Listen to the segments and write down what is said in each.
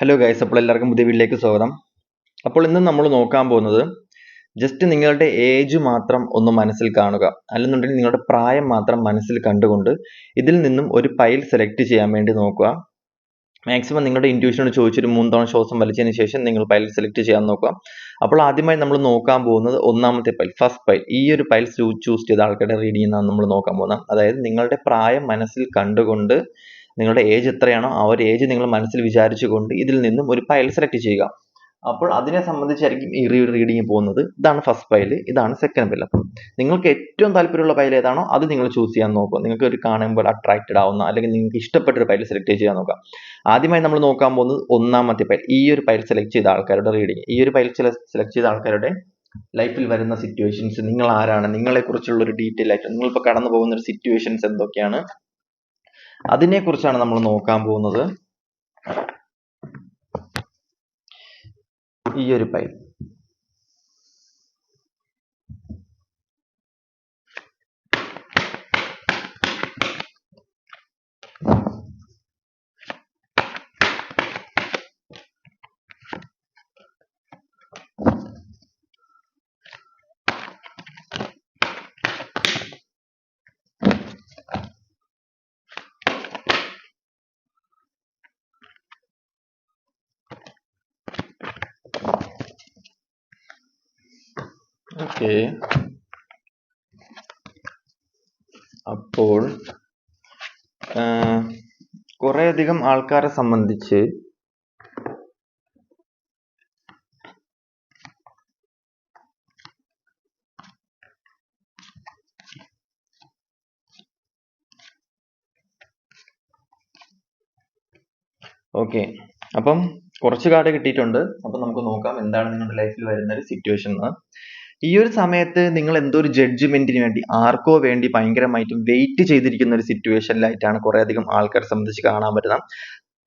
Hello guys അപ്പോൾ എല്ലാവർക്കും പുതിയ വീട്ടിലേക്ക് സ്വാഗതം. അപ്പോൾ ഇന്ന് നമ്മൾ നോക്കാൻ പോകുന്നത് ജസ്റ്റ് നിങ്ങളുടെ ഏജ് മാത്രം ഒന്ന് മനസ്സിൽ കാണുക. അല്ലെന്നുണ്ടെങ്കിൽ നിങ്ങളുടെ പ്രായം മാത്രം മനസ്സിൽ കണ്ടുകൊണ്ട് ഇതിൽ നിന്നും ഒരു പൈൽ സെലക്ട് ചെയ്യാൻ വേണ്ടി നോക്കുക. മാക്സിമം നിങ്ങളുടെ ഇന്റ്യൂഷനോട് ചോദിച്ചൊരു മൂന്ന് തവണ ശ്വാസം വലിച്ചതിന് ശേഷം നിങ്ങൾ പൈൽ സെലക്ട് ചെയ്യാൻ നോക്കുക. അപ്പോൾ ആദ്യമായി നമ്മൾ നോക്കാൻ പോകുന്നത് ഒന്നാമത്തെ പൈൽ ഫസ്റ്റ് പൈൽ ഈ ഒരു പൈൽ ചൂസ് ചെയ്ത ആൾക്കാരുടെ റീഡിങ് നമ്മൾ നോക്കാൻ പോകുന്നത്. അതായത് നിങ്ങളുടെ പ്രായം മനസ്സിൽ കണ്ടുകൊണ്ട് നിങ്ങളുടെ ഏജ് എത്രയാണോ ആ ഒരു ഏജ് നിങ്ങൾ മനസ്സിൽ വിചാരിച്ചുകൊണ്ട് ഇതിൽ നിന്നും ഒരു ഫയൽ സെലക്ട് ചെയ്യുക. അപ്പോൾ അതിനെ സംബന്ധിച്ചായിരിക്കും ഈ റീഡിങ് പോകുന്നത്. ഇതാണ് ഫസ്റ്റ് ഫയൽ ഇതാണ് സെക്കൻഡ് ഫയൽ അപ്പം നിങ്ങൾക്ക് ഏറ്റവും താല്പര്യമുള്ള ഫയൽ ഏതാണോ അത് നിങ്ങൾ ചൂസ് ചെയ്യാൻ നോക്കുക. നിങ്ങൾക്ക് ഒരു കാണുമ്പോൾ അട്രാക്റ്റഡ് ആവുന്ന അല്ലെങ്കിൽ നിങ്ങൾക്ക് ഇഷ്ടപ്പെട്ട ഒരു ഫയൽ സെലക്ട് ചെയ്യാൻ നോക്കുക. ആദ്യമായി നമ്മൾ നോക്കാൻ പോകുന്നത് ഒന്നാമത്തെ ഫയൽ ഈ ഒരു ഫയൽ സെലക്ട് ചെയ്ത ആൾക്കാരുടെ റീഡിങ് ഈ ഒരു ഫയൽ സെലക്ട് ചെയ്ത ആൾക്കാരുടെ ലൈഫിൽ വരുന്ന സിറ്റുവേഷൻസ് നിങ്ങൾ ആരാണ് നിങ്ങളെ കുറിച്ചുള്ള ഒരു ഡീറ്റെയിൽ ആയിട്ട് നിങ്ങളിപ്പോൾ കടന്നു പോകുന്ന ഒരു സിറ്റുവേഷൻസ് എന്തൊക്കെയാണ് അതിനെ കുറിച്ചാണ് നമ്മൾ നോക്കാൻ പോകുന്നത്. ഈ ഒരു പൈൽ ഓക്കെ. അപ്പോൾ കുറേയധികം ആൾക്കാരെ സംബന്ധിച്ച് ഓക്കെ. അപ്പം കുറച്ച് കാർഡ് കിട്ടിയിട്ടുണ്ട്. അപ്പം നമുക്ക് നോക്കാം എന്താണ് നിങ്ങളുടെ ലൈഫിൽ വരുന്ന ഒരു സിറ്റുവേഷൻ എന്ന്. ഈ ഒരു സമയത്ത് നിങ്ങൾ എന്തോ ഒരു ജഡ്ജ്മെന്റിന് വേണ്ടി ആർക്കോ വേണ്ടി ഭയങ്കരമായിട്ടും വെയിറ്റ് ചെയ്തിരിക്കുന്ന ഒരു സിറ്റുവേഷനിലായിട്ടാണ് കുറെ അധികം ആൾക്കാരെ സംബന്ധിച്ച് കാണാൻ പറ്റുന്നത്.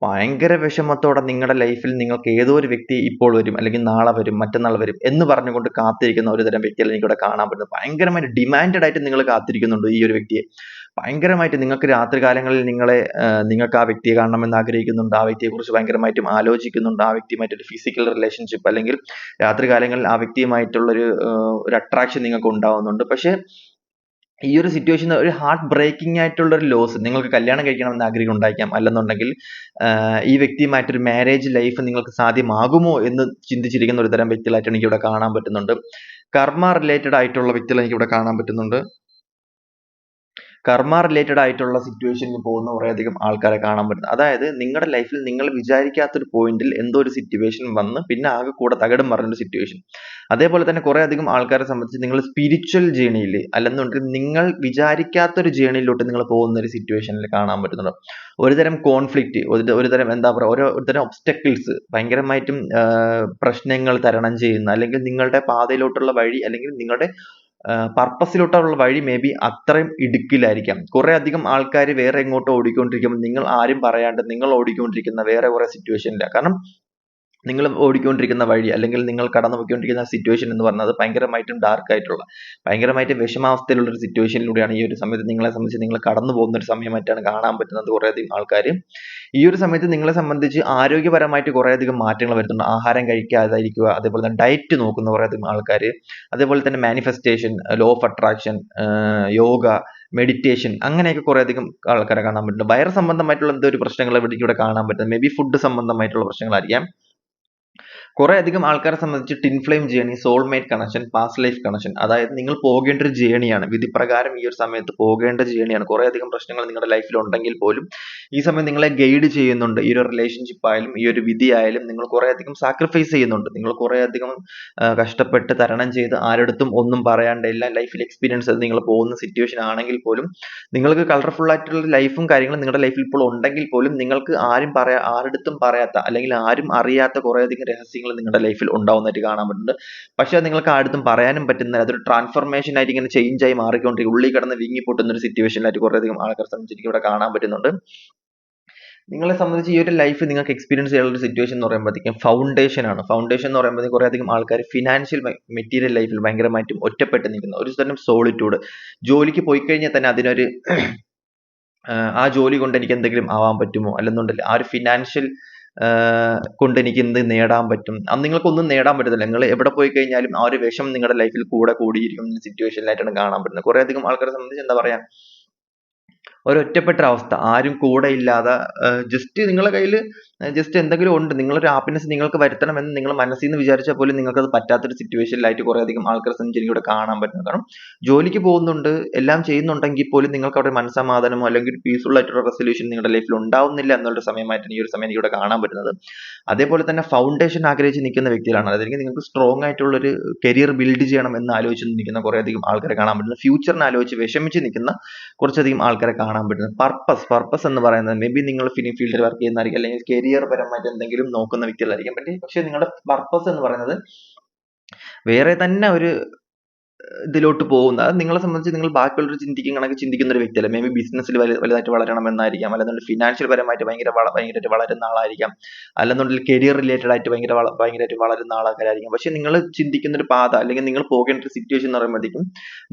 ഭയങ്കര വിഷമത്തോടെ നിങ്ങളുടെ ലൈഫിൽ നിങ്ങൾക്ക് ഏതോ ഒരു വ്യക്തി ഇപ്പോൾ വരും അല്ലെങ്കിൽ നാളെ വരും മറ്റന്നാൾ വരും എന്ന് പറഞ്ഞുകൊണ്ട് കാത്തിരിക്കുന്ന ഒരു തരം വ്യക്തികളെ എനിക്കിവിടെ കാണാൻ പറ്റുന്നത്. ഭയങ്കരമായിട്ട് ഡിമാൻഡഡ് ആയിട്ട് നിങ്ങൾ കാത്തിരിക്കുന്നുണ്ട് ഈ ഒരു വ്യക്തിയെ. ഭയങ്കരമായിട്ട് നിങ്ങൾക്ക് രാത്രികാലങ്ങളിൽ നിങ്ങളെ നിങ്ങൾക്ക് ആ വ്യക്തിയെ കാണണമെന്ന് ആഗ്രഹിക്കുന്നുണ്ട്. ആ വ്യക്തിയെക്കുറിച്ച് ഭയങ്കരമായിട്ടും ആലോചിക്കുന്നുണ്ട്. ആ വ്യക്തിയുമായിട്ട് ഒരു ഫിസിക്കൽ റിലേഷൻഷിപ്പ് അല്ലെങ്കിൽ രാത്രികാലങ്ങളിൽ ആ വ്യക്തിയുമായിട്ടുള്ളൊരു ഒരു അട്രാക്ഷൻ നിങ്ങൾക്ക് ഉണ്ടാവുന്നുണ്ട്. പക്ഷേ ഈ ഒരു സിറ്റുവേഷൻ ഒരു ഹാർട്ട് ബ്രേക്കിംഗ് ആയിട്ടുള്ള ഒരു ലോസ് നിങ്ങൾക്ക് കല്യാണം കഴിക്കണമെന്ന് ആഗ്രഹം ഉണ്ടായിരിക്കാം അല്ലെന്നുണ്ടെങ്കിൽ ഈ വ്യക്തിയുമായിട്ടൊരു മാരേജ് ലൈഫ് നിങ്ങൾക്ക് സാധ്യമാകുമോ എന്ന് ചിന്തിച്ചിരിക്കുന്ന ഒരു തരം വ്യക്തികളായിട്ട് എനിക്ക് ഇവിടെ കാണാൻ പറ്റുന്നുണ്ട്. കർമ്മ റിലേറ്റഡ് ആയിട്ടുള്ള വ്യക്തികളെ എനിക്ക് ഇവിടെ കാണാൻ പറ്റുന്നുണ്ട്. കർമ്മ റിലേറ്റഡ് ആയിട്ടുള്ള സിറ്റുവേഷനിൽ പോകുന്ന കുറേയധികം ആൾക്കാരെ കാണാൻ പറ്റും അതായത് നിങ്ങളുടെ ലൈഫിൽ നിങ്ങൾ വിചാരിക്കാത്തൊരു പോയിന്റിൽ എന്തോ ഒരു സിറ്റുവേഷൻ വന്ന് പിന്നെ ആകെ കൂടെ തകടും മറിഞ്ഞൊരു സിറ്റുവേഷൻ അതേപോലെ തന്നെ കുറേ അധികം ആൾക്കാരെ സംബന്ധിച്ച് നിങ്ങൾ സ്പിരിച്വൽ ജേണിയിൽ അല്ലെന്നുണ്ടെങ്കിൽ നിങ്ങൾ വിചാരിക്കാത്തൊരു ജേണിയിലോട്ട് നിങ്ങൾ പോകുന്ന ഒരു സിറ്റുവേഷനിൽ കാണാൻ പറ്റുന്നുണ്ട്. ഒരുതരം കോൺഫ്ലിക്റ്റ് ഒരു ഒരുതരം എന്താ പറയുക ഓരോ ഒരുതരം ഒബ്സ്റ്റക്കിൾസ് ഭയങ്കരമായിട്ടും പ്രശ്നങ്ങൾ തരണം ചെയ്യുന്ന അല്ലെങ്കിൽ നിങ്ങളുടെ പാതയിലോട്ടുള്ള വഴി അല്ലെങ്കിൽ നിങ്ങളുടെ പർപ്പസിലോട്ടുള്ള വഴി മേ ബി അത്രയും ഇടുക്കിലായിരിക്കാം കുറെ അധികം ആൾക്കാർ വേറെ എങ്ങോട്ടോ ഓടിക്കൊണ്ടിരിക്കുമ്പോൾ നിങ്ങൾ ആരും പറയാണ്ട് നിങ്ങൾ ഓടിക്കൊണ്ടിരിക്കുന്ന വേറെ കുറെ സിറ്റുവേഷനിലാണ് കാരണം നിങ്ങൾ ഓടിക്കൊണ്ടിരിക്കുന്ന വഴി അല്ലെങ്കിൽ നിങ്ങൾ കടന്നു പോയിക്കൊണ്ടിരിക്കുന്ന സിറ്റുവേഷൻ എന്ന് പറഞ്ഞത് ഭയങ്കരമായിട്ടും ഡാർക്ക് ആയിട്ടുള്ള ഭയങ്കരമായിട്ട് വിഷമാവസ്ഥയിലുള്ള ഒരു സിറ്റുവേഷനിലൂടെയാണ് ഈ ഒരു സമയത്ത് നിങ്ങളെ സംബന്ധിച്ച് നിങ്ങൾ കടന്നു പോകുന്ന ഒരു സമയമായിട്ടാണ് കാണാൻ പറ്റുന്നത് കുറേയധികം ആൾക്കാർ ഈ ഒരു സമയത്ത് നിങ്ങളെ സംബന്ധിച്ച് ആരോഗ്യപരമായിട്ട് കുറേയധികം മാറ്റങ്ങൾ വരുന്നുണ്ട്. ആഹാരം കഴിക്കാതായിരിക്കുക അതേപോലെ തന്നെ ഡയറ്റ് നോക്കുന്ന കുറേയധികം ആൾക്കാർ അതേപോലെ തന്നെ manifestation law of attraction yoga meditation അങ്ങനെയൊക്കെ കുറേയധികം ആൾക്കാരെ കാണാൻ പറ്റുന്നുണ്ട്. വയർ സംബന്ധമായിട്ടുള്ള എന്തോ ഒരു പ്രശ്നങ്ങൾ ഇവിടെ കാണാൻ പറ്റുന്നത് മേ ബി ഫുഡ് സംബന്ധമായിട്ടുള്ള പ്രശ്നങ്ങളായിരിക്കാം. കുറെ അധികം ആൾക്കാരെ സംബന്ധിച്ച് twin flame journey soulmate connection past life connection അതായത് നിങ്ങൾ പോകേണ്ട ഒരു ജേണിയാണ് വിധി പ്രകാരം ഈ ഒരു സമയത്ത് പോകേണ്ട ജേണിയാണ് കുറെ അധികം പ്രശ്നങ്ങൾ നിങ്ങളുടെ ലൈഫിൽ ഉണ്ടെങ്കിൽ പോലും ഈ സമയം നിങ്ങളെ ഗൈഡ് ചെയ്യുന്നുണ്ട്. ഈ ഒരു റിലേഷൻഷിപ്പ് ആയാലും ഈ ഒരു വിധി ആയാലും നിങ്ങൾ കുറെ അധികം സാക്രിഫൈസ് ചെയ്യുന്നുണ്ട്. നിങ്ങൾ കുറെ അധികം കഷ്ടപ്പെട്ട് തരണം ചെയ്ത് ആരടുത്തും ഒന്നും പറയാണ്ട് എല്ലാ ലൈഫിൽ എക്സ്പീരിയൻസ് നിങ്ങൾ പോകുന്ന സിറ്റുവേഷൻ ആണെങ്കിൽ പോലും നിങ്ങൾക്ക് കളർഫുൾ ആയിട്ടുള്ള ലൈഫും കാര്യങ്ങളും നിങ്ങളുടെ ലൈഫിൽ ഇപ്പോൾ ഉണ്ടെങ്കിൽ പോലും നിങ്ങൾക്ക് ആരും പറയാ ആരടുത്തും പറയാത്ത അല്ലെങ്കിൽ ആരും അറിയാത്ത കുറേ അധികം രഹസ്യങ്ങൾ നിങ്ങളുടെ ലൈഫിൽ ഉണ്ടാവുന്നതായിട്ട് കാണാൻ പറ്റുന്നുണ്ട്. പക്ഷേ നിങ്ങൾക്ക് ആടുത്തും പറയാനും പറ്റുന്ന അതൊരു ട്രാൻസ്ഫോർമേഷൻ ആയിട്ട് ഇങ്ങനെ ചേഞ്ച് ആയി മാറിക്കൊണ്ടിരിക്കും ഉള്ളിൽ കിടന്ന് വിങ്ങി പൊട്ടുന്ന ഒരു സിറ്റുവേഷനിലായിട്ട് കുറേ ആൾക്കാർ സംബന്ധിച്ച് ഇവിടെ കാണാൻ പറ്റുന്നുണ്ട്. നിങ്ങളെ സംബന്ധിച്ച് ഈ ഒരു ലൈഫ് നിങ്ങൾക്ക് എക്സ്പീരിയൻസ് ചെയ്യാനുള്ള സിറ്റുവേഷൻ എന്ന് പറയുമ്പോഴത്തേക്കും ഫൗണ്ടേഷൻ ആണ്. ഫൗണ്ടേഷൻ എന്ന് പറയുമ്പോഴത്തേക്കും കുറേ അധികം ആൾക്കാർ ഫിനാൻഷ്യൽ മെറ്റീരിയൽ ലൈഫിൽ ഭയങ്കരമായിട്ടും ഒറ്റപ്പെട്ട് നിൽക്കുന്നു. ഒരു തരം സോളിറ്റ്യൂഡ് ജോലിക്ക് പോയി കഴിഞ്ഞാൽ തന്നെ അതിനൊരു ആ ജോലി കൊണ്ട് എനിക്ക് എന്തെങ്കിലും ആവാൻ പറ്റുമോ? അല്ലെന്നുണ്ടെങ്കിൽ ആ ഒരു ഫിനാൻഷ്യൽ കൊണ്ട് എനിക്ക് എന്ത് നേടാൻ പറ്റും. അന്ന് നിങ്ങൾക്കൊന്നും നേടാൻ പറ്റത്തില്ല. നിങ്ങൾ എവിടെ പോയി കഴിഞ്ഞാലും ആ ഒരു വിഷം നിങ്ങളുടെ ലൈഫിൽ കൂടെ കൂടിയിരിക്കുന്ന സിറ്റുവേഷനിലായിട്ടാണ് കാണാൻ പറ്റുന്നത്. കുറേ അധികം ആൾക്കാരെ സംബന്ധിച്ച് എന്താ പറയാ ഒരൊറ്റപ്പെട്ട അവസ്ഥ. ആരും കൂടെ ഇല്ലാതെ ജസ്റ്റ് നിങ്ങളെ കയ്യിൽ ജസ്റ്റ് എന്തെങ്കിലും ഉണ്ട്. നിങ്ങളൊരു ഹാപ്പിനെസ് നിങ്ങൾക്ക് വരുത്തണമെന്ന് നിങ്ങൾ മനസ്സിൽ നിന്ന് വിചാരിച്ചാൽ പോലും നിങ്ങൾക്ക് അത് പറ്റാത്തൊരു സിറ്റുവേഷനിലായിട്ട് കുറേ അധികം ആൾക്കാരെ സംബന്ധിച്ച് എനിക്കിവിടെ കാണാൻ പറ്റുന്നത്. കാരണം ജോലിക്ക് പോകുന്നുണ്ട് എല്ലാം ചെയ്യുന്നുണ്ടെങ്കിൽ പോലും നിങ്ങൾക്ക് അവിടെ മനസ്സമാധാനമോ അല്ലെങ്കിൽ പീസ്ഫുൾ ആയിട്ടുള്ള റെസൊല്യൂഷൻ നിങ്ങളുടെ ലൈഫിൽ ഉണ്ടാവുന്നില്ല എന്നുള്ള സമയമായിട്ടാണ് ഈ ഒരു സമയം എനിക്കിവിടെ കാണാൻ പറ്റുന്നത്. അതേപോലെ തന്നെ ഫൗണ്ടേഷൻ ആഗ്രഹിച്ച് നിൽക്കുന്ന വ്യക്തികളാണ്. അതായത് നിങ്ങൾക്ക് സ്ട്രോങ് ആയിട്ടുള്ള ഒരു കരിയർ ബിൽഡ് ചെയ്യണം എന്ന് ആലോചിച്ച് നിൽക്കുന്ന കുറേ അധികം ആൾക്കാരെ കാണാൻ പറ്റുന്നത്. ഫ്യൂച്ചറിനെ ആലോചിച്ച് വിഷമിച്ച് നിൽക്കുന്ന കുറച്ചധികം ആൾക്കാരെ കാണാൻ പറ്റുന്നത്. പർപ്പസ് പർപ്പസ് എന്ന് പറയുന്നത് മേ ബി നിങ്ങൾ ഫിലിം ഫീൽഡിൽ വർക്ക് ചെയ്യുന്നതായിരിക്കും അല്ലെങ്കിൽ കരിയർ പരമായിട്ട് എന്തെങ്കിലും നോക്കുന്ന വ്യക്തികളായിരിക്കും. പക്ഷേ നിങ്ങളുടെ പർപ്പസ് എന്ന് പറയുന്നത് വേറെ തന്നെ ഒരു ഇതിലോട്ട് പോകുന്ന അത് നിങ്ങളെ സംബന്ധിച്ച് നിങ്ങൾ ബാക്കിയുള്ളവർ ചിന്തിക്കുന്ന കണക്ക് ചിന്തിക്കുന്ന ഒരു വ്യക്തിയല്ല. മേ ബി ബിസിനസ്സിൽ വലു വലുതായിട്ട് വളരണം എന്നായിരിക്കാം. അല്ലെന്നുണ്ടെങ്കിൽ ഫിനാൻഷ്യൽ പരമായിട്ട് ഭയങ്കര ഭയങ്കരമായിട്ട് വളരുന്ന ആളായിരിക്കാം. അല്ലെന്നുണ്ടെങ്കിൽ കരിയർ റിലേറ്റഡ് ആയിട്ട് ഭയങ്കര ഭയങ്കരമായിട്ട് വളരുന്ന ആൾക്കാരായിരിക്കും പക്ഷെ നിങ്ങൾ ചിന്തിക്കുന്ന ഒരു പാത അല്ലെങ്കിൽ നിങ്ങൾ പോകേണ്ട ഒരു സിറ്റുവേഷൻ എന്ന് പറയുമ്പോഴത്തേക്കും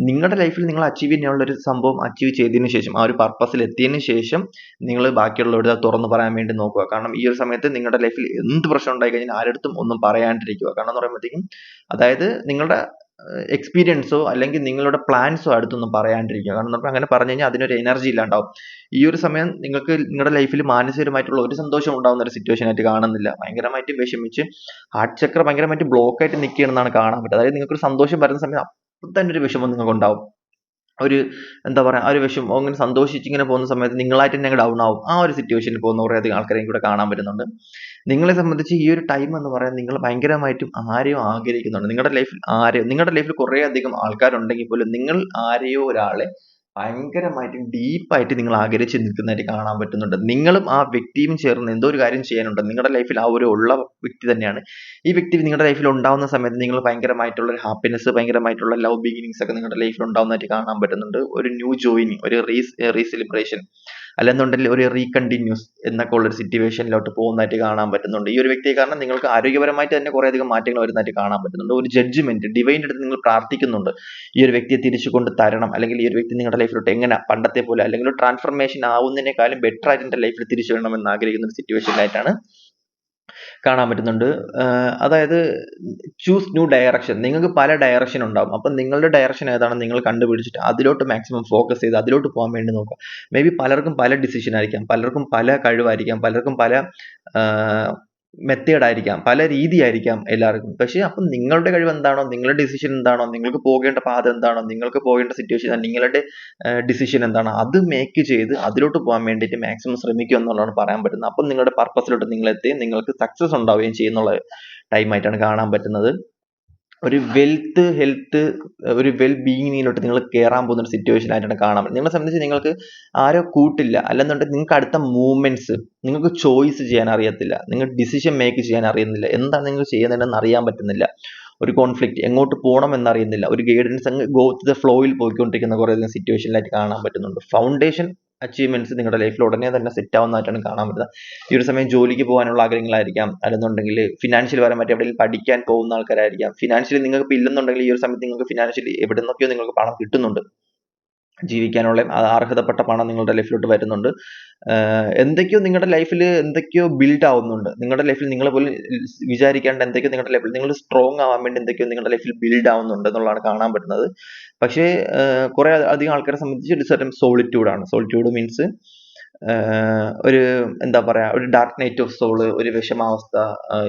നിങ്ങളുടെ ലൈഫിൽ നിങ്ങൾ അച്ചീവ് ചെയ്യാനുള്ള ഒരു സംഭവം അച്ചീവ് ചെയ്തതിന് ശേഷം ആ ഒരു പർപ്പസിൽ എത്തിയതിന് ശേഷം നിങ്ങൾ ബാക്കിയുള്ളവരുടെ തുറന്ന് പറയാൻ വേണ്ടി നോക്കുക. കാരണം ഈ ഒരു സമയത്ത് നിങ്ങളുടെ ലൈഫിൽ എന്ത് പ്രശ്നം ഉണ്ടായി കഴിഞ്ഞാൽ ആരടുത്തും ഒന്നും പറയാണ്ടിരിക്കുക. കാരണം എന്ന് പറയുമ്പോഴത്തേക്കും അതായത് നിങ്ങളുടെ എക്സ്പീരിയൻസോ അല്ലെങ്കിൽ നിങ്ങളുടെ പ്ലാൻസോ അടുത്തൊന്നും പറയാണ്ടിരിക്കുക. കാരണം നമ്മൾ അങ്ങനെ പറഞ്ഞു കഴിഞ്ഞാൽ അതിനൊരു എനർജി ഇല്ലാണ്ടാവും. ഈ ഒരു സമയം നിങ്ങൾക്ക് നിങ്ങളുടെ ലൈഫിൽ മാനസികമായിട്ടുള്ള ഒരു സന്തോഷം ഉണ്ടാകുന്ന ഒരു സിറ്റുവേഷൻ ആയിട്ട് കാണുന്നില്ല. ഭയങ്കരമായിട്ട് വിഷമിച്ച് ഹാർട്ട് ചക്ര ഭയങ്കരമായിട്ട് ബ്ലോക്ക് ആയിട്ട് നിൽക്കുകയാണെന്നാണ് കാണാൻ പറ്റുന്നത് അതായത് നിങ്ങൾക്ക് ഒരു സന്തോഷം വരുന്ന സമയം അപ്പം തന്നെ ഒരു വിഷമം നിങ്ങൾക്ക് ഉണ്ടാവും ഒരു എന്താ പറയുക ആ ഒരു വിഷം അങ്ങനെ സന്തോഷിച്ച് ഇങ്ങനെ പോകുന്ന സമയത്ത് നിങ്ങളായിട്ട് തന്നെ ഡൗൺ ആവും. ആ ഒരു സിറ്റുവേഷനിൽ പോകുന്ന കുറേ അധികം ആൾക്കാരെയും കൂടെ കാണാൻ പറ്റുന്നുണ്ട്. നിങ്ങളെ സംബന്ധിച്ച് ഈ ഒരു ടൈം എന്ന് പറയുന്നത് നിങ്ങൾ ഭയങ്കരമായിട്ടും ആരെയോ ആഗ്രഹിക്കുന്നുണ്ട്. നിങ്ങളുടെ ലൈഫിൽ ആരെയോ നിങ്ങളുടെ ലൈഫിൽ കുറേ അധികം ആൾക്കാരുണ്ടെങ്കിൽ പോലും നിങ്ങൾ ആരെയോ ഒരാളെ ഭയങ്കരമായിട്ടും ഡീപ്പായിട്ട് നിങ്ങൾ ആഗ്രഹിച്ച് നിൽക്കുന്നതായിട്ട് കാണാൻ പറ്റുന്നുണ്ട്. നിങ്ങളും ആ വ്യക്തിയും ചേർന്ന് എന്തോ ഒരു കാര്യം ചെയ്യാനുണ്ട്. നിങ്ങളുടെ ലൈഫിൽ ആ ഒരു ഉള്ള വ്യക്തി തന്നെയാണ്. ഈ വ്യക്തി നിങ്ങളുടെ ലൈഫിൽ ഉണ്ടാവുന്ന സമയത്ത് നിങ്ങൾ ഭയങ്കരമായിട്ടുള്ള ഒരു ഹാപ്പിനെസ് ഭയങ്കരമായിട്ടുള്ള ലവ് ബിഗിനിങ്സ് ഒക്കെ നിങ്ങളുടെ ലൈഫിൽ ഉണ്ടാവുന്നതായിട്ട് കാണാൻ പറ്റുന്നുണ്ട്. ഒരു ന്യൂ ജോയിനിങ് ഒരു റീ റീസെലിബ്രേഷൻ അല്ലെന്നുണ്ടെങ്കിൽ ഒരു റീകണ്ടിന്യൂസ് എന്നൊക്കെ ഉള്ള ഒരു സിറ്റുവേഷനിലോട്ട് പോകുന്നതായിട്ട് കാണാൻ പറ്റുന്നുണ്ട്. ഈ ഒരു വ്യക്തിയെ കാരണം നിങ്ങൾക്ക് ആരോഗ്യപരമായിട്ട് തന്നെ കുറേ അധികം മാറ്റങ്ങൾ വരുന്നതായിട്ട് കാണാൻ പറ്റുന്നുണ്ട്. ഒരു ജഡ്ജ്മെന്റ് ഡിവൈന്റെ അടുത്ത് നിങ്ങൾ പ്രാർത്ഥിക്കുന്നുണ്ട്. ഈ ഒരു വ്യക്തിയെ തിരിച്ചു തരണം. അല്ലെങ്കിൽ ഈ ഒരു വ്യക്തി നിങ്ങളുടെ ലൈഫിലോട്ട് എങ്ങനെ പണ്ടത്തെ പോലെ അല്ലെങ്കിൽ ഒരു ട്രാൻസ്ഫർമേഷൻ ആവുന്നതിനേക്കാളും ബെറ്റർ ആയിട്ട് എന്റെ ലൈഫിൽ തിരിച്ചു വരണം എന്ന് ആഗ്രഹിക്കുന്ന ഒരു സിറ്റുവേഷനിലായിട്ടാണ് കാണാൻ പറ്റുന്നുണ്ട്. അതായത് ചൂസ് ന്യൂ ഡയറക്ഷൻ നിങ്ങൾക്ക് പല ഡയറക്ഷൻ ഉണ്ടാവും. അപ്പം നിങ്ങളുടെ ഡയറക്ഷൻ ഏതാണ് നിങ്ങൾ കണ്ടുപിടിച്ചിട്ട് അതിലോട്ട് മാക്സിമം ഫോക്കസ് ചെയ്ത് അതിലോട്ട് പോകാൻ വേണ്ടി നോക്കുക. മേ ബി പലർക്കും പല ഡിസിഷൻ ആയിരിക്കാം. പലർക്കും പല കഴിവായിരിക്കാം. പലർക്കും പല മെത്തേഡ് ആയിരിക്കാം പല രീതിയായിരിക്കാം എല്ലാവർക്കും. പക്ഷേ അപ്പം നിങ്ങളുടെ കഴിവ് എന്താണോ നിങ്ങളുടെ ഡിസിഷൻ എന്താണോ നിങ്ങൾക്ക് പോകേണ്ട പാത എന്താണോ നിങ്ങൾക്ക് പോകേണ്ട സിറ്റുവേഷൻ നിങ്ങളുടെ ഡിസിഷൻ എന്താണോ അത് മേക്ക് ചെയ്ത് അതിലോട്ട് പോകാൻ വേണ്ടിയിട്ട് മാക്സിമം ശ്രമിക്കുക എന്നുള്ളതാണ് പറയാൻ പറ്റുന്നത്. അപ്പം നിങ്ങളുടെ പർപ്പസിലോട്ട് നിങ്ങൾ നിങ്ങൾക്ക് സക്സസ് ഉണ്ടാവുകയും ചെയ്യുന്നുള്ള ടൈം ആയിട്ടാണ് കാണാൻ പറ്റുന്നത്. ഒരു വെൽത്ത് ഹെൽത്ത് ഒരു വെൽ ബീയിങ്ങിലോട്ട് നിങ്ങൾ കയറാൻ പോകുന്ന ഒരു സിറ്റുവേഷൻ ആയിട്ടാണ് കാണാൻ നിങ്ങളെ സംബന്ധിച്ച് നിങ്ങൾക്ക് ആരോ കൂട്ടില്ല. അല്ലെന്നുണ്ടെങ്കിൽ നിങ്ങൾക്ക് അടുത്ത മൂവ്മെന്റ്സ് നിങ്ങൾക്ക് ചോയ്സ് ചെയ്യാൻ അറിയത്തില്ല. നിങ്ങൾ ഡിസിഷൻ മേക്ക് ചെയ്യാൻ അറിയുന്നില്ല. എന്താണ് നിങ്ങൾ ചെയ്യുന്നതെന്ന് അറിയാൻ പറ്റുന്നില്ല. ഒരു കോൺഫ്ലിക്റ്റ് എങ്ങോട്ട് പോകണം എന്നറിയുന്നില്ല ഒരു ഗൈഡൻസ് അങ്ങ് ഗോ ടു ദ ഫ്ലോയിൽ പോയിക്കൊണ്ടിരിക്കുന്ന കുറേ സിറ്റുവേഷനിലായിട്ട് കാണാൻ പറ്റുന്നുണ്ട്. ഫൗണ്ടേഷൻ അച്ചീവ്മെന്റ്സ് നിങ്ങളുടെ ലൈഫിൽ ഉടനെ തന്നെ സെറ്റ് ആവുന്നതായിട്ടാണ് കാണാൻ പറ്റുന്നത്. ഈ ഒരു സമയം ജോലിക്ക് പോകാനുള്ള ആഗ്രഹങ്ങളായിരിക്കാം. അല്ലെന്നുണ്ടെങ്കിൽ ഫിനാൻഷ്യൽ വരാൻ പരമായിട്ട് എവിടെയെങ്കിലും പഠിക്കാൻ പോകുന്ന ആൾക്കാരായിരിക്കാം. ഫിനാൻഷ്യലി നിങ്ങൾക്ക് ഇല്ലെന്നുണ്ടെങ്കിൽ ഈ ഒരു സമയത്ത് നിങ്ങൾക്ക് ഫിനാൻഷ്യലി എവിടെ നിന്നൊക്കെയോ നിങ്ങൾക്ക് പണം കിട്ടുന്നുണ്ട്. ജീവിക്കാനുള്ള അർഹതപ്പെട്ട പണം നിങ്ങളുടെ ലൈഫിലോട്ട് വരുന്നുണ്ട്. എന്തൊക്കെയോ നിങ്ങളുടെ ലൈഫിൽ എന്തൊക്കെയോ ബിൽഡ് ആവുന്നുണ്ട്. നിങ്ങളുടെ ലൈഫിൽ നിങ്ങൾ പോലും വിചാരിക്കാണ്ട് എന്തൊക്കെയോ നിങ്ങളുടെ ലൈഫിൽ നിങ്ങൾ സ്ട്രോങ് ആവാൻ വേണ്ടി എന്തൊക്കെയോ നിങ്ങളുടെ ലൈഫിൽ ബിൽഡ് ആവുന്നുണ്ട് എന്നുള്ളതാണ് കാണാൻ പറ്റുന്നത്. പക്ഷേ കുറേ അധികം ആൾക്കാരെ സംബന്ധിച്ച് ഒരു സെറ്റം സോളിറ്റ്യൂഡാണ് സോളിറ്റ്യൂഡ് മീൻസ് ഒരു എന്താ പറയാ ഒരു ഡാർക്ക് നൈറ്റ് ഓഫ് സോൾ ഒരു വിഷമാവസ്ഥ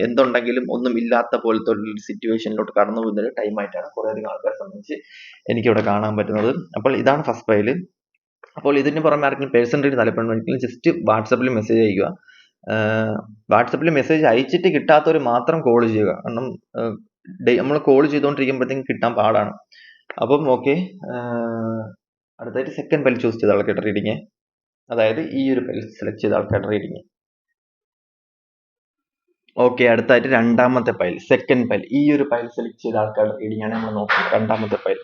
എന്തുണ്ടെങ്കിലും ഒന്നും ഇല്ലാത്ത പോലത്തെ ഒരു സിറ്റുവേഷനിലോട്ട് കടന്നു പോകുന്ന ഒരു ടൈമായിട്ടാണ് ആയിട്ടാണ് കുറേ അധികം ആൾക്കാരെ സംബന്ധിച്ച് എനിക്കിവിടെ കാണാൻ പറ്റുന്നത്. അപ്പോൾ ഇതാണ് ഫസ്റ്റ് ഫയൽ അപ്പോൾ ഇതിന് പുറമെ ആർക്കെങ്കിലും റീഡ് താല്പര്യമുണ്ടെങ്കിൽ ജസ്റ്റ് വാട്സപ്പിൽ മെസ്സേജ് അയക്കുക വാട്സപ്പിൽ മെസ്സേജ് അയച്ചിട്ട് കിട്ടാത്തവർ മാത്രം കോൾ ചെയ്യുക. കാരണം നമ്മൾ കോൾ ചെയ്തുകൊണ്ടിരിക്കുമ്പോഴത്തേക്കും കിട്ടാൻ പാടാണ്. അപ്പം ഓക്കെ അടുത്തായിട്ട് സെക്കൻഡ് ഫയൽ ചൂസ് ചെയ്ത കേട്ടോ റീഡിങ് അതായത് ഈ ഒരു ഫയൽ സെലക്ട് ചെയ്ത ആൾക്കാരുടെ റീഡിങ് ഓക്കെ അടുത്തായിട്ട് രണ്ടാമത്തെ പൈൽ സെക്കൻഡ് പൈൽ ഈ ഒരു പൈൽ സെലക്ട് ചെയ്ത ആൾക്കാരുടെ റീഡിംഗ് ആണ് നമ്മൾ നോക്കുന്നത്. രണ്ടാമത്തെ ഫയൽ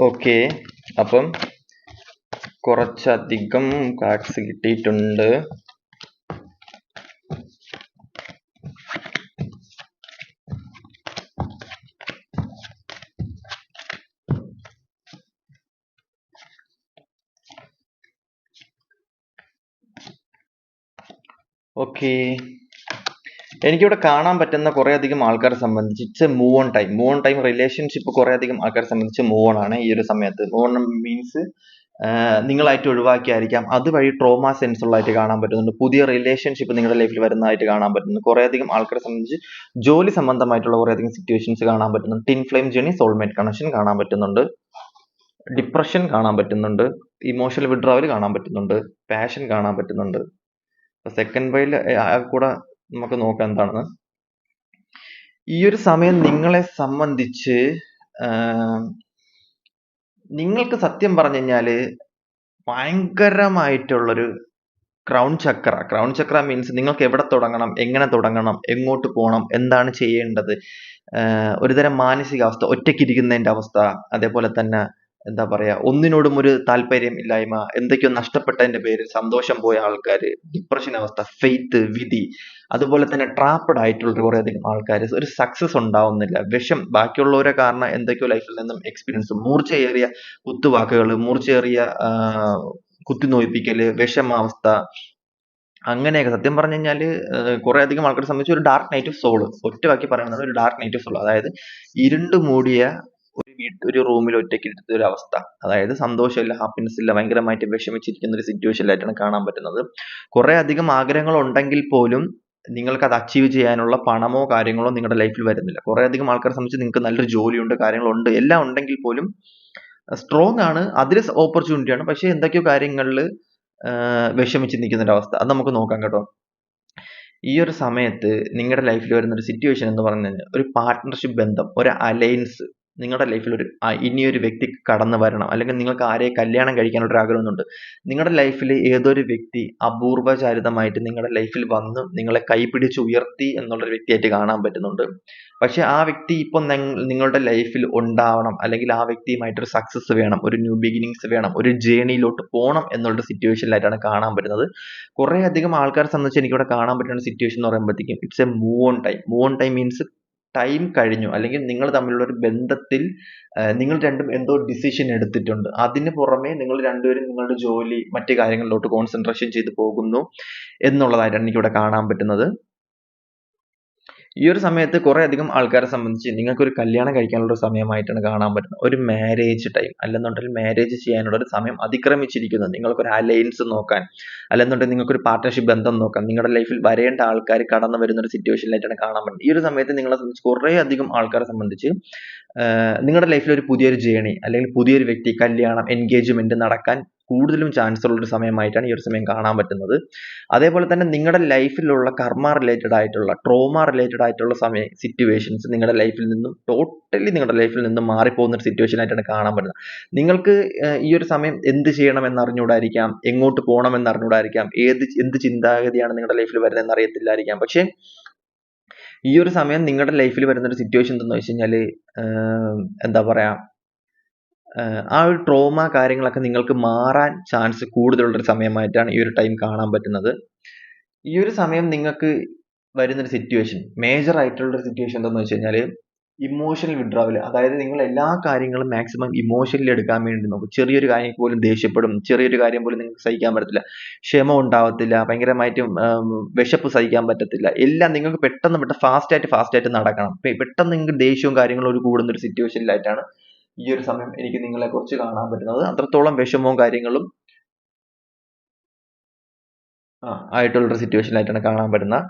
ഓക്കെ അപ്പം കുറച്ചധികം കാർഡ്സ് കിട്ടിയിട്ടുണ്ട്. ഓക്കെ എനിക്കിവിടെ കാണാൻ പറ്റുന്ന കുറേ അധികം ആൾക്കാരെ സംബന്ധിച്ച് it's a move on time move on time relationship കുറേ അധികം ആൾക്കാരെ സംബന്ധിച്ച് മൂവ് ഓൺ ആണ് ഈ ഒരു സമയത്ത്. മൂവ് ഓൺ മീൻസ് നിങ്ങളായിട്ട് ഒഴിവാക്കിയായിരിക്കാം. അതുവഴി ട്രോമ സെൻസ് ഉള്ളതായിട്ട് കാണാൻ പറ്റുന്നുണ്ട്. പുതിയ റിലേഷൻഷിപ്പ് നിങ്ങളുടെ ലൈഫിൽ വരുന്നതായിട്ട് കാണാൻ പറ്റുന്നു കുറേ അധികം ആൾക്കാരെ സംബന്ധിച്ച് ജോലി സംബന്ധമായിട്ടുള്ള കുറേ അധികം സിറ്റുവേഷൻസ് കാണാൻ പറ്റുന്നുണ്ട്. Twin flame journey soulmate connection കാണാൻ പറ്റുന്നുണ്ട്. ഡിപ്രഷൻ കാണാൻ പറ്റുന്നുണ്ട്. ഇമോഷണൽ വിഡ്രാവൽ കാണാൻ പറ്റുന്നുണ്ട്. പാഷൻ കാണാൻ പറ്റുന്നുണ്ട്. സെക്കൻഡ് വൈൽ കൂടെ നമുക്ക് നോക്കാം എന്താണെന്ന്. ഈ ഒരു സമയം നിങ്ങളെ സംബന്ധിച്ച് നിങ്ങൾക്ക് സത്യം പറഞ്ഞു കഴിഞ്ഞാൽ ഭയങ്കരമായിട്ടുള്ളൊരു crown chakra. Crown chakra means നിങ്ങൾക്ക് എവിടെ തുടങ്ങണം എങ്ങനെ തുടങ്ങണം എങ്ങോട്ട് പോകണം എന്താണ് ചെയ്യേണ്ടത് ഒരുതരം മാനസികാവസ്ഥ ഒറ്റയ്ക്കിരിക്കുന്നതിന്റെ അവസ്ഥ അതേപോലെ തന്നെ എന്താ പറയാ ഒന്നിനോടും ഒരു താല്പര്യം ഇല്ലായ്മ എന്തൊക്കെയോ നഷ്ടപ്പെട്ടതിന്റെ പേരിൽ സന്തോഷം പോയ ആൾക്കാർ ഡിപ്രഷൻ അവസ്ഥ ഫെയ്ത്ത് വിധി അതുപോലെ തന്നെ ട്രാപ്പഡ് ആയിട്ടുള്ള കുറെ അധികം ആൾക്കാർ ഒരു സക്സസ് ഉണ്ടാവുന്നില്ല. വിഷം ബാക്കിയുള്ളവരെ കാരണം എന്തൊക്കെയോ ലൈഫിൽ നിന്നും എക്സ്പീരിയൻസ് മൂർച്ചയേറിയ കുത്തുവാക്കുകൾ മൂർച്ചയേറിയ കുത്തിനോയിപ്പിക്കൽ വിഷമാവസ്ഥ അങ്ങനെയൊക്കെ. സത്യം പറഞ്ഞു കഴിഞ്ഞാൽ കുറെ അധികം ആൾക്കാരെ സംബന്ധിച്ച് ഒരു ഡാർക്ക് നൈറ്റ് ഓഫ് സോൾ ഒറ്റവാക്കി പറയുന്നത് ഒരു ഡാർക്ക് നൈറ്റ് ഓഫ് സോൾ അതായത് ഇരുണ്ട് മൂടിയ വീട്ട് ഒരു റൂമിൽ ഒറ്റയ്ക്ക് ഇരുത്തുന്ന ഒരു അവസ്ഥ. അതായത് സന്തോഷമില്ല ഹാപ്പിനെസ് ഇല്ല ഭയങ്കരമായിട്ട് വിഷമിച്ചിരിക്കുന്ന ഒരു സിറ്റുവേഷനിലായിട്ടാണ് കാണാൻ പറ്റുന്നത്. കുറെ അധികം ആഗ്രഹങ്ങൾ ഉണ്ടെങ്കിൽ പോലും നിങ്ങൾക്ക് അത് അച്ചീവ് ചെയ്യാനുള്ള പണമോ കാര്യങ്ങളോ നിങ്ങളുടെ ലൈഫിൽ വരുന്നില്ല. കുറെ അധികം ആൾക്കാരെ സംബന്ധിച്ച് നിങ്ങൾക്ക് നല്ലൊരു ജോലിയുണ്ട് കാര്യങ്ങളുണ്ട് എല്ലാം ഉണ്ടെങ്കിൽ പോലും സ്ട്രോങ് ആണ്. അതിൽ ഓപ്പർച്യൂണിറ്റി ആണ്. പക്ഷെ എന്തൊക്കെയോ കാര്യങ്ങളിൽ വിഷമിച്ച് നിൽക്കുന്ന ഒരു അവസ്ഥ. അത് നമുക്ക് നോക്കാം കേട്ടോ. ഈ ഒരു സമയത്ത് നിങ്ങളുടെ ലൈഫിൽ വരുന്ന ഒരു സിറ്റുവേഷൻ എന്ന് പറഞ്ഞു കഴിഞ്ഞാൽ ഒരു പാർട്ട്ണർഷിപ്പ് ബന്ധം ഒരു അലയൻസ് നിങ്ങളുടെ ലൈഫിൽ ഒരു ഇനിയൊരു വ്യക്തി കടന്നു വരണം. അല്ലെങ്കിൽ നിങ്ങൾക്ക് ആരെയും കല്യാണം കഴിക്കാനുള്ള ഒരു ആഗ്രഹമുണ്ട് നിങ്ങളുടെ ലൈഫിൽ ഏതൊരു വ്യക്തി അപൂർവചാരിതമായിട്ട് നിങ്ങളുടെ ലൈഫിൽ വന്ന് നിങ്ങളെ കൈപിടിച്ച് ഉയർത്തി എന്നുള്ളൊരു വ്യക്തിയായിട്ട് കാണാൻ പറ്റുന്നുണ്ട്. പക്ഷേ ആ വ്യക്തി ഇപ്പം നിങ്ങളുടെ ലൈഫിൽ ഉണ്ടാവണം. അല്ലെങ്കിൽ ആ വ്യക്തിയുമായിട്ടൊരു സക്സസ് വേണം. ഒരു ന്യൂ ബിഗിനിങ്സ് വേണം. ഒരു ജേണിയിലോട്ട് പോകണം എന്നുള്ള സിറ്റുവേഷനിലായിട്ടാണ് കാണാൻ പറ്റുന്നത്. കുറേ അധികം ആൾക്കാരെ സംബന്ധിച്ച് എനിക്കിവിടെ കാണാൻ പറ്റുന്ന സിറ്റുവേഷൻ എന്ന് പറയുമ്പോഴത്തേക്കും it's a move on time move on time means time കഴിഞ്ഞു. അല്ലെങ്കിൽ നിങ്ങൾ തമ്മിലുള്ള ഒരു ബന്ധത്തിൽ നിങ്ങൾ രണ്ടും എന്തോ ഡിസിഷൻ എടുത്തിട്ടുണ്ട്. അതിന് പുറമെ നിങ്ങൾ രണ്ടുപേരും നിങ്ങളുടെ ജോലി മറ്റു കാര്യങ്ങളിലോട്ട് കോൺസെൻട്രേഷൻ ചെയ്ത് പോകുന്നു എന്നുള്ളതായിട്ടാണ് എനിക്കിവിടെ കാണാൻ പറ്റുന്നത്. ഈ ഒരു സമയത്ത് കുറെ അധികം ആൾക്കാരെ സംബന്ധിച്ച് നിങ്ങൾക്ക് ഒരു കല്യാണം കഴിക്കാനുള്ള ഒരു സമയമായിട്ടാണ് കാണാൻ പറ്റുന്നത്. ഒരു മാരേജ് ടൈം അല്ലെന്നുണ്ടെങ്കിൽ മാരേജ് ചെയ്യാനുള്ള ഒരു സമയം അതിക്രമിച്ചിരിക്കുന്നു. നിങ്ങൾക്ക് ഒരു അലയൻസ് നോക്കാൻ അല്ലെന്നുണ്ടെങ്കിൽ നിങ്ങൾക്ക് ഒരു പാർട്ട്ണർഷിപ്പ് ബന്ധം നോക്കാൻ നിങ്ങളുടെ ലൈഫിൽ വരേണ്ട ആൾക്കാർ കടന്നു വരുന്ന ഒരു സിറ്റുവേഷനിലായിട്ടാണ് കാണാൻ പറ്റുന്നത്. ഈ ഒരു സമയത്ത് നിങ്ങളെ സംബന്ധിച്ച് കുറേ അധികം ആൾക്കാരെ സംബന്ധിച്ച് നിങ്ങളുടെ ലൈഫിൽ ഒരു പുതിയൊരു ജേണി അല്ലെങ്കിൽ പുതിയൊരു വ്യക്തി കല്യാണം എൻഗേജ്മെന്റ് നടക്കാൻ കൂടുതലും ചാൻസ് ഉള്ള ഒരു സമയമായിട്ടാണ് ഈ ഒരു സമയം കാണാൻ പറ്റുന്നത്. അതേപോലെ തന്നെ നിങ്ങളുടെ ലൈഫിലുള്ള കർമ്മ റിലേറ്റഡ് ആയിട്ടുള്ള ട്രോമ റിലേറ്റഡ് ആയിട്ടുള്ള സമയ സിറ്റുവേഷൻസ് നിങ്ങളുടെ ലൈഫിൽ നിന്നും ടോട്ടലി നിങ്ങളുടെ ലൈഫിൽ നിന്നും മാറിപ്പോകുന്ന ഒരു സിറ്റുവേഷൻ ആയിട്ടാണ് കാണാൻ പറ്റുന്നത്. നിങ്ങൾക്ക് ഈ ഒരു സമയം എന്ത് ചെയ്യണം എന്ന് അറിഞ്ഞുകൂടായിരിക്കാം എങ്ങോട്ട് പോകണം എന്ന് അറിഞ്ഞുകൂടായിരിക്കാം ഏത് എന്ത് ചിന്താഗതിയാണ് നിങ്ങളുടെ ലൈഫിൽ വരുന്നതെന്ന് അറിയത്തില്ലായിരിക്കാം. പക്ഷേ ഈ ഒരു സമയം നിങ്ങളുടെ ലൈഫിൽ വരുന്ന ഒരു സിറ്റുവേഷൻ എന്തെന്ന് വെച്ച് കഴിഞ്ഞാൽ എന്താ പറയാ ആഹ് ആ ഒരു ട്രോമ കാര്യങ്ങളൊക്കെ നിങ്ങൾക്ക് മാറാൻ ചാൻസ് കൂടുതലുള്ളൊരു സമയമായിട്ടാണ് ഈ ഒരു ടൈം കാണാൻ പറ്റുന്നത്. ഈ ഒരു സമയം നിങ്ങൾക്ക് വരുന്നൊരു സിറ്റുവേഷൻ മേജർ ആയിട്ടുള്ള ഒരു സിറ്റുവേഷൻ എന്താണെന്ന് വെച്ച് കഴിഞ്ഞാൽ ഇമോഷണൽ വിഡ്രാവൽ അതായത് നിങ്ങൾ എല്ലാ കാര്യങ്ങളും മാക്സിമം ഇമോഷണലി എടുക്കാൻ വേണ്ടി നോക്കും. ചെറിയൊരു കാര്യം പോലും ദേഷ്യപ്പെടും. ചെറിയൊരു കാര്യം പോലും നിങ്ങൾക്ക് സഹിക്കാൻ പറ്റത്തില്ല. ക്ഷമ ഉണ്ടാവത്തില്ല. ഭയങ്കരമായിട്ട് വിശപ്പ് സഹിക്കാൻ പറ്റത്തില്ല. എല്ലാം നിങ്ങൾക്ക് പെട്ടെന്ന് പെട്ടെന്ന് ഫാസ്റ്റ് ആയിട്ട് ഫാസ്റ്റ് ആയിട്ട് നടക്കണം. പെട്ടെന്ന് നിങ്ങൾക്ക് ദേഷ്യവും കാര്യങ്ങളും ഒരു കൂടുന്ന ഒരു സിറ്റുവേഷനിലായിട്ടാണ് ഈ ഒരു സമയം എനിക്ക് നിങ്ങളെ കുറിച്ച് കാണാൻ പറ്റുന്നത്. അത്രത്തോളം വിഷമവും കാര്യങ്ങളും ആ ആയിട്ടുള്ള ഒരു സിറ്റുവേഷനിലായിട്ടാണ് കാണാൻ പറ്റുന്നത്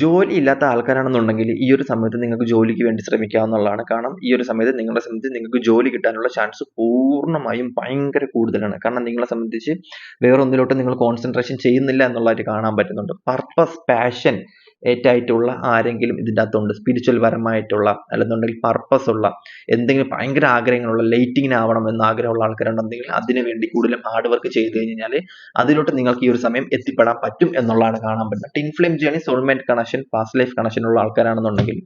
ജോലി ഇല്ലാത്ത ആൾക്കാരാണെന്നുണ്ടെങ്കിൽ ഈ ഒരു സമയത്ത് നിങ്ങൾക്ക് ജോലിക്ക് വേണ്ടി ശ്രമിക്കാവുന്നതാണ് കാരണം ഈ ഒരു സമയത്ത് നിങ്ങളെ സംബന്ധിച്ച് നിങ്ങൾക്ക് ജോലി കിട്ടാനുള്ള ചാൻസ് പൂർണമായും ഭയങ്കര കൂടുതലാണ്. കാരണം നിങ്ങളെ സംബന്ധിച്ച് വേറെ ഒന്നിലോട്ട് നിങ്ങൾ കോൺസെൻട്രേഷൻ ചെയ്യുന്നില്ല എന്നുള്ളതായിട്ട് കാണാൻ പറ്റുന്നുണ്ട്. പർപ്പസ് പാഷൻ ഏറ്റായിട്ടുള്ള ആരെങ്കിലും ഇതിന്റെ അകത്തുണ്ട് സ്പിരിച്വൽ പരമായിട്ടുള്ള അല്ലെന്നുണ്ടെങ്കിൽ പർപ്പസ് ഉള്ള എന്തെങ്കിലും ഭയങ്കര ആഗ്രഹങ്ങളുള്ള ലൈറ്റിങ്ങിനാവണം എന്ന് ആഗ്രഹമുള്ള ആൾക്കാരുണ്ടെങ്കിൽ അതിനു വേണ്ടി കൂടുതലും ഹാർഡ് വർക്ക് ചെയ്തു കഴിഞ്ഞാൽ അതിലോട്ട് നിങ്ങൾക്ക് ഈ ഒരു സമയം എത്തിപ്പെടാൻ പറ്റും എന്നുള്ളതാണ് കാണാൻ പറ്റുന്നത്. Twin flame journey soulmate connection past life connection ഉള്ള ആൾക്കാരാണെന്നുണ്ടെങ്കിൽ